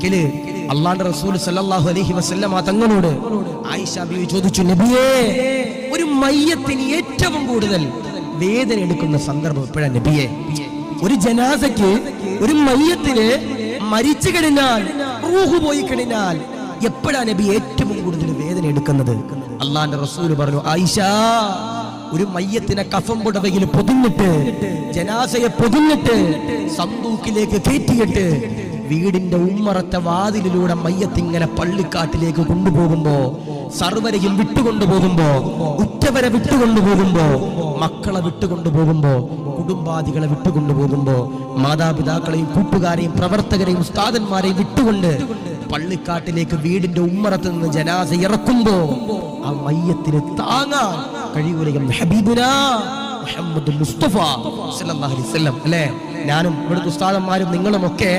ഒരിക്കൽ അള്ളാന്റെ റസൂൽ സല്ലല്ലാഹു അലൈഹി വസല്ലമ തങ്ങളോട് ആയിഷ ബീവി ചോദിച്ചു നബിയേ ഒരു മയ്യത്തിന് ഏറ്റവും കൂടുതൽ വേദന എടുക്കുന്ന സന്ദർഭം എപ്പോഴാ നബിയെ? ഒരു ജനാസയ്ക്ക് ഒരു മയ്യത്തിന് മരിച്ചു കഴിഞ്ഞാൽ റൂഹ് പോയി കഴിഞ്ഞാൽ എപ്പോഴാ നബി ഏറ്റവും കൂടുതൽ വേദന എടുക്കുന്നത്? അള്ളാന്റെ റസൂൽ പറഞ്ഞു ആയിഷ ഒരു മയ്യത്തിനെ കഫം പുടവയിൽ പൊതിഞ്ഞിട്ട് ജനാസയെ പൊതിഞ്ഞിട്ട് സന്തൂക്കിലേക്ക് കയറ്റിയിട്ട് വീടിന്റെ ഉമ്മറത്തെ വാതിലിലൂടെ മയ്യത്തിങ്ങനെ പള്ളിക്കാട്ടിലേക്ക് കൊണ്ടുപോകുമ്പോ സർവരെയും വിട്ടുകൊണ്ടുപോകുമ്പോ ഉറ്റവരെ വിട്ടുകൊണ്ടുപോകുമ്പോ മക്കളെ വിട്ടുകൊണ്ടുപോകുമ്പോ കുടുംബാദികളെ വിട്ടുകൊണ്ടുപോകുമ്പോ മാതാപിതാക്കളെയും കൂട്ടുകാരെയും പ്രവർത്തകരെയും ഉസ്താദന്മാരെയും വിട്ടുകൊണ്ട് പള്ളിക്കാട്ടിലേക്ക് വീടിന്റെ ഉമ്മറത്ത് നിന്ന് ജനാസ ഇറക്കുമ്പോ ആ മയ്യത്തിന് താങ്ങാൻ ഹബീബുനാ മുഹമ്മദ് മുസ്തഫ സല്ലല്ലാഹു അലൈഹി വസല്ലം. അല്ലേ? ഞാനും ഇവിടുത്തെ ഉസ്താദന്മാരും നിങ്ങളുമൊക്കെ